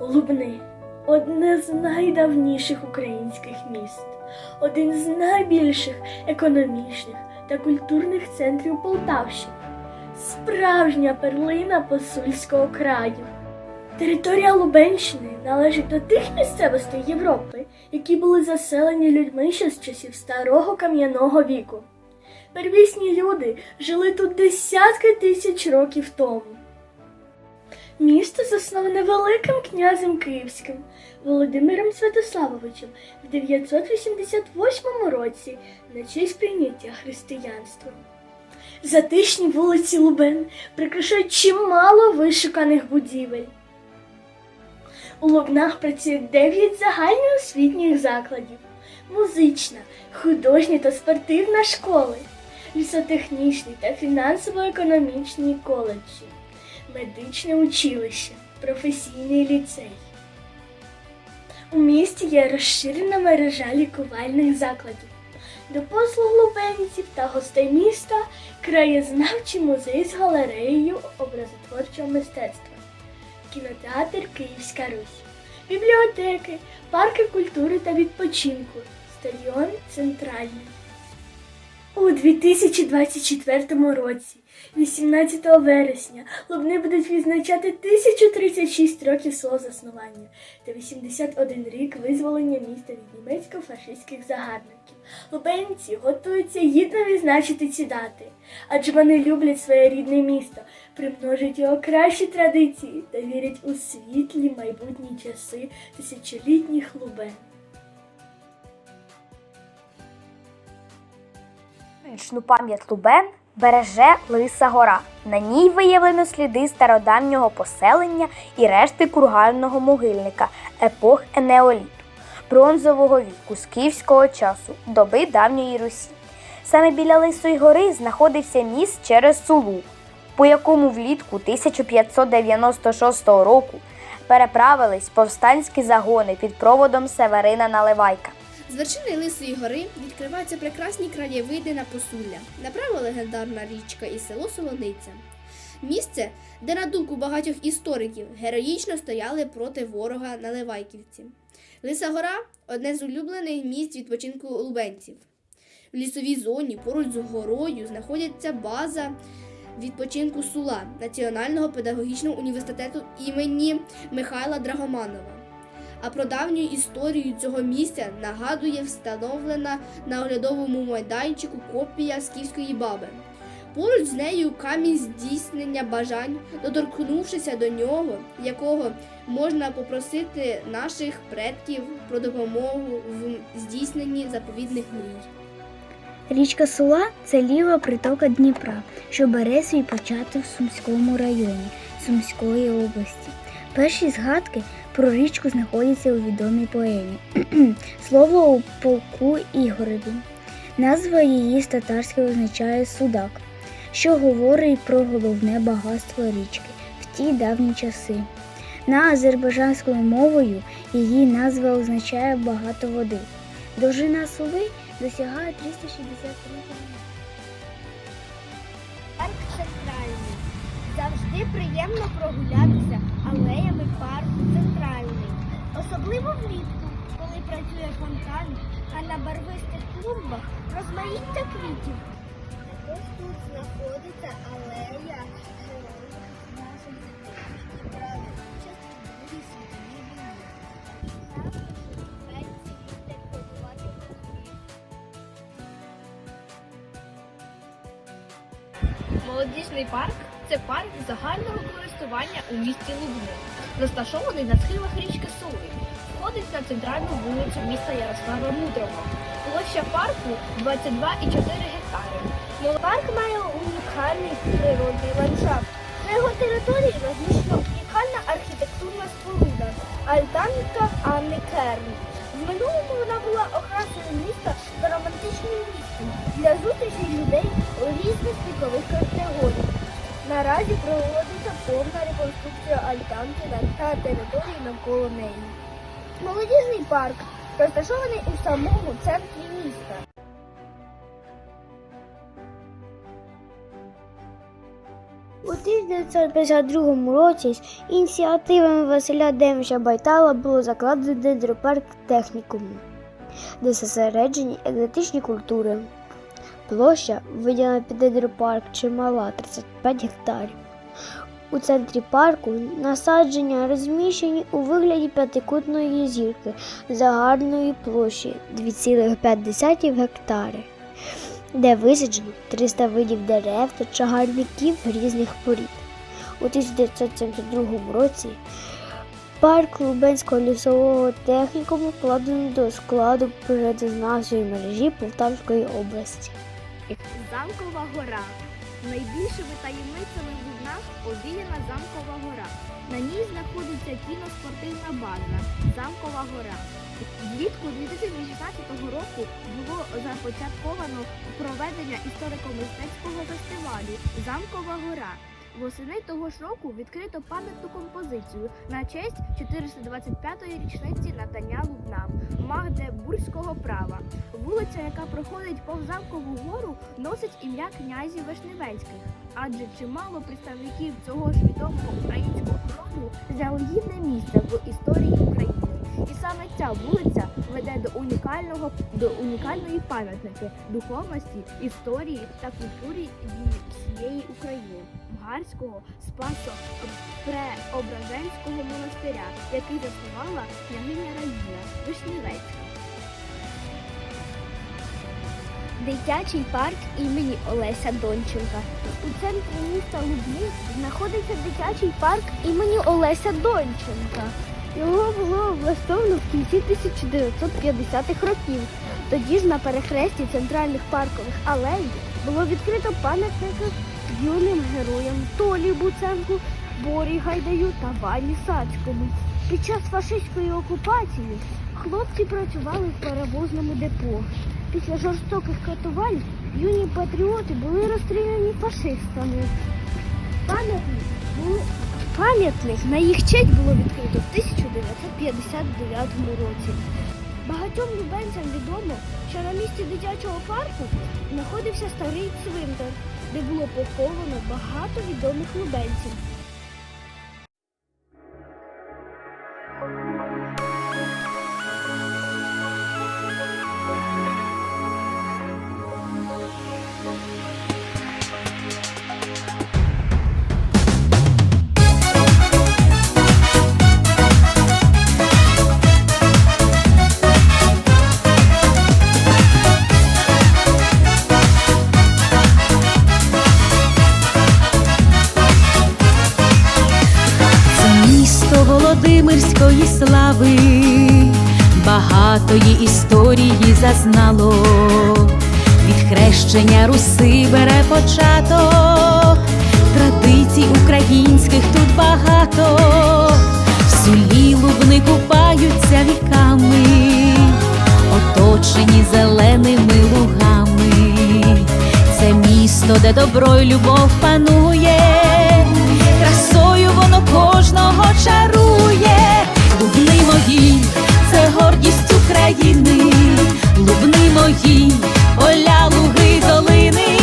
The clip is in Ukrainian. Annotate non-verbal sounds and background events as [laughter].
Лубни одне з найдавніших українських міст, один з найбільших економічних та культурних центрів Полтавщини, справжня перлина посульського краю. Територія Лубенщини належить до тих місцевостей Європи, які були заселені людьми ще з часів старого кам'яного віку. Первісні люди жили тут десятки тисяч років тому. Місто засноване Великим князем Київським Володимиром Святославовичем в 988 році на честь прийняття християнства. Затишні вулиці Лубен прикрашають чимало вишуканих будівель. У Лубнах працює 9 загальноосвітніх закладів, музична, художня та спортивна школи, лісотехнічний та фінансово-економічний коледжі, медичне училище, професійний ліцей. У місті є розширена мережа лікувальних закладів. До послуг лубенців та гостей міста краєзнавчий музей з галереєю образотворчого мистецтва кінотеатр Київська Русь, бібліотеки, парки культури та відпочинку, стадіон Центральний. У 2024 році, 18 вересня, Лубни будуть відзначати 1036 років свого заснування та 81 рік визволення міста від німецько-фашистських загарбників. Лубенці готуються гідно відзначити ці дати, адже вони люблять своє рідне місто, примножують його кращі традиції та вірять у світлі майбутні часи тисячолітніх Лубен. Вічну пам'ять Лубен береже Лиса гора. На ній виявлено сліди стародавнього поселення і решти кургального могильника епох Енеоліту, бронзового віку скіфського часу, доби давньої Русі. Саме біля Лисої гори знаходився міст через Сулу, по якому влітку 1596 року переправились повстанські загони під проводом Северина Наливайка. З вершини Лисої гори відкриваються прекрасні краєвиди на посулля, направо легендарна річка і село Солониця. Місце, де на думку багатьох істориків героїчно стояли проти ворога наливайківці. Лиса гора одне з улюблених місць відпочинку лубенців. В лісовій зоні поруч з горою знаходиться база відпочинку Сула Національного педагогічного університету імені Михайла Драгоманова. А про давню історію цього місця нагадує встановлена на оглядовому майданчику копія скіфської баби. Поруч з нею камінь здійснення бажань, доторкнувшися до нього, якого можна попросити наших предків про допомогу в здійсненні заповідних мрій. Річка Сула це ліва притока Дніпра, що бере свій початок в Сумському районі Сумської області. Перші згадки про річку знаходяться у відомій поемі [clears throat] Слово у полку Ігорові. Назва її з татарської означає судак, що говорить про головне багатство річки в ті давні часи. На азербайджанською мовою її назва означає багато води. Довжина сули досягає 363 км. Завжди приємно прогулятися алеями парку центральний. Особливо влітку, коли працює фонтан, а на барвистих клумбах розмаїття квітів. Також тут знаходиться алея героїв наших Львів. Молодіжний парк це парк загального користування у місті Лубни, розташований на схилах річки Сули. Входить на центральну вулицю міста Ярослава Мудрого. Площа парку 22,4 гектари. Парк має унікальний природний ландшафт. На його території розміщена унікальна архітектурна споруда Альтанка Анни Керн. В минулому вона була окрасою міста та романтичним містом для зустрічі людей у різних вікових категорій. Наразі проводиться повна реконструкція альтанки та території навколо неї. Молодіжний парк розташований у самому центрі міста. У 1952 році ініціативами Василя Демича Байтала було закладено дендропарк технікуму, де зосереджені екзотичні культури. Площа, виділена під дендропарк, чимала 35 гектарів. У центрі парку насадження розміщені у вигляді п'ятикутної зірки загальної площі 2,5 гектари, де висаджено 300 видів дерев та чагарників різних порід. У 1972 році парк Лубенського лісового технікуму вкладено до складу природознавчої мережі Полтавської області. Замкова гора. Найбільшими таємницями в нас обіяна Замкова гора. На ній знаходиться кіноспортивна база Замкова гора. Влітку 2016 року було започатковано проведення історико-мистецького фестивалю Замкова гора. Восени того ж року відкрито пам'ятну композицію на честь 425-ї річниці надання Лубнам Магдебурзького права. Вулиця, яка проходить повз замкову гору, носить ім'я князів Вишневецьких, адже чимало представників цього ж відомого українського роду взяли гідне місце в історії України. І саме ця вулиця веде до унікального до унікальної пам'ятники духовності, історії та культурі всієї України. Гарського Спасо Преображенського монастиря, який заснувала княгиня Раїна Вишневецька. Дитячий парк імені Олеся Донченка. У центрі міста Лубни знаходиться дитячий парк імені Олеся Донченка. Його було облаштовано в кінці 1950-х років. Тоді ж на перехресті центральних паркових алей було відкрито пам'ятники юним героям Толі Буценку, Борі Гайдаю та Вані Сацькому. Під час фашистської окупації хлопці працювали в паровозному депо. Після жорстоких катувань юні патріоти були розстріляні фашистами. Пам'ятник, були- пам'ятник на їх честь було відкрито в 1959 році. Багатьом лубенцям відомо, що на місці дитячого парку знаходився старий цвинтар, де було поховано багато відомих лубенців. Володимирської слави, багатої історії зазнало, від хрещення руси бере початок, традицій українських тут багато, в сулі лубни купаються віками, оточені зеленими лугами. Це місто, де добро й любов панує, красою воно кожного чарує. Лубни мої, це гордість України, лубни мої, поля, луги, долини,